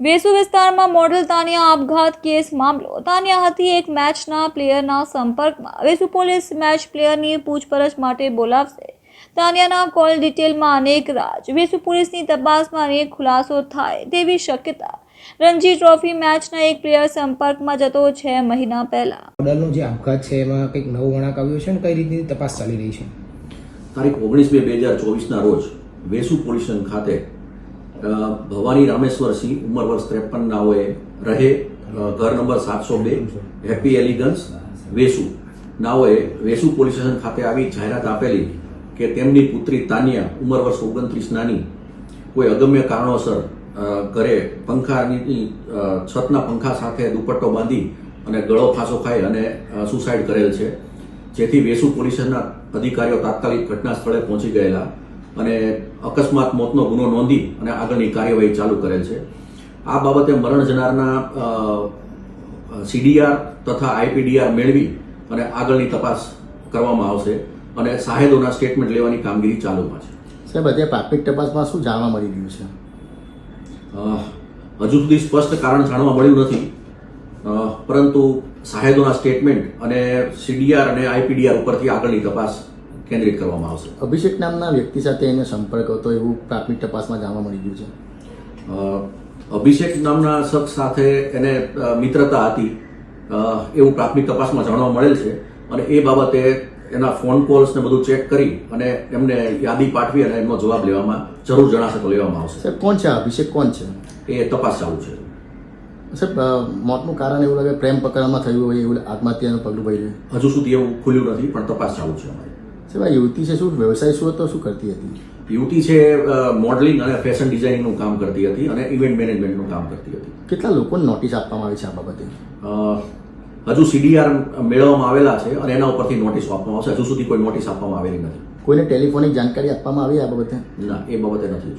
વેસુ વિસ્તારમાં મોડલ તાનિયા આપઘાત કેસ મામલો. તાનિયા હતી એક મેચના પ્લેયરના સંપર્કમાં. વેસુ પોલીસ મેચ પ્લેયરની પૂછપરછ માટે બોલાવશે. તાનિયાના કોલ ડિટેલમાં અનેક રાજ. વેસુ પોલીસની તપાસમાં અનેક ખુલાસો થાય તેવી શક્યતા. રણજી ટ્રોફી મેચના એક પ્લેયર સંપર્કમાં જતો છે મહિના પહેલા. મોડલનો જે આપઘાત છે એમાં કંઈક નવો વળાંક આવ્યો છે ને કઈ રીતની તપાસ ચાલી રહી છે? તારીખ ઓગણીસ બે બે હજાર ચોવીસના રોજ વેસુ પોલીસ ખાતે ભવાની રામેશ્વરસિંહ ઉંમર વર્ષ ત્રેપન નાઓએ રહે ઘર નંબર સાતસો બે હેપી એલિગન્સ વેસુ. નાઓએ વેસુ પોલીસ સ્ટેશન ખાતે આવી જાહેરાત આપેલી કે તેમની પુત્રી તાનિયા ઉંમર વર્ષ ઓગણત્રીસ નાની. કોઈ અગમ્ય કારણોસર ઘરે પંખાની છતના પંખા સાથે દુપટ્ટો બાંધી અને ગળો ફાંસો ખાઈ અને સુસાઇડ કરેલ છે. જેથી વેસુ પોલીસના અધિકારીઓ તાત્કાલિક ઘટના સ્થળે પહોંચી ગયેલા. અને અકસ્માત મોતનો ગુનો નોંધી અને આગળની કાર્યવાહી ચાલુ કરેલ છે. આ બાબતે મરણ જનારના સીડીઆર તથા આઈપીડીઆર મેળવી અને આગળની તપાસ કરવામાં આવશે અને સાહેદોના સ્ટેટમેન્ટ લેવાની કામગીરી ચાલુમાં છે. સાહેબ અત્યારે પ્રાથમિક તપાસમાં શું જાણવા મળી રહ્યું છે? હજુ સુધી સ્પષ્ટ કારણ જાણવા મળ્યું નથી. પરંતુ સાહેદોના સ્ટેટમેન્ટ અને સીડીઆર અને આઈપીડીઆર ઉપરથી આગળની તપાસ કેન્દ્રિત કરવામાં આવશે. અભિષેક નામના વ્યક્તિ સાથે એને સંપર્ક હતો એવું પ્રાથમિક તપાસમાં જાણવા મળી ગયું છે. અભિષેક નામના શખ્સ સાથે એને મિત્રતા હતી. એવું પ્રાથમિક તપાસમાં જાણવા મળેલ છે. અને એ બાબતે એના ફોન કોલ્સ ને બધું ચેક કરી અને એમને યાદી પાઠવી અને એમનો જવાબ લેવામાં જરૂર જણાશે તો લેવામાં આવશે. સર કોણ છે અભિષેક કોણ છે? એ તપાસ ચાલુ છે. સાહેબ મોતનું કારણ એવું લાગે પ્રેમ પકડામાં થયું હોય એવું આત્મહત્યાનું પગલું ભર્યું હજુ સુધી એવું ખુલ્યું નથી પણ તપાસ ચાલુ છે અમારી. આ યુવતી છે શું વ્યવસાય શું હતો શું કરતી હતી? યુવતી છે મોડલિંગ અને ફેશન ડિઝાઇનિંગનું કામ કરતી હતી અને ઇવેન્ટ મેનેજમેન્ટનું કામ કરતી હતી. કેટલા લોકોને નોટિસ આપવામાં આવી છે આ બાબતે? હજુ સીડીઆર મેળવવામાં આવેલા છે અને એના ઉપરથી નોટિસ આપવામાં આવશે. હજુ સુધી કોઈ નોટિસ આપવામાં આવેલી નથી. કોઈને ટેલિફોનિક જાણકારી આપવામાં આવી આ બાબતે? ના એ બાબતે નથી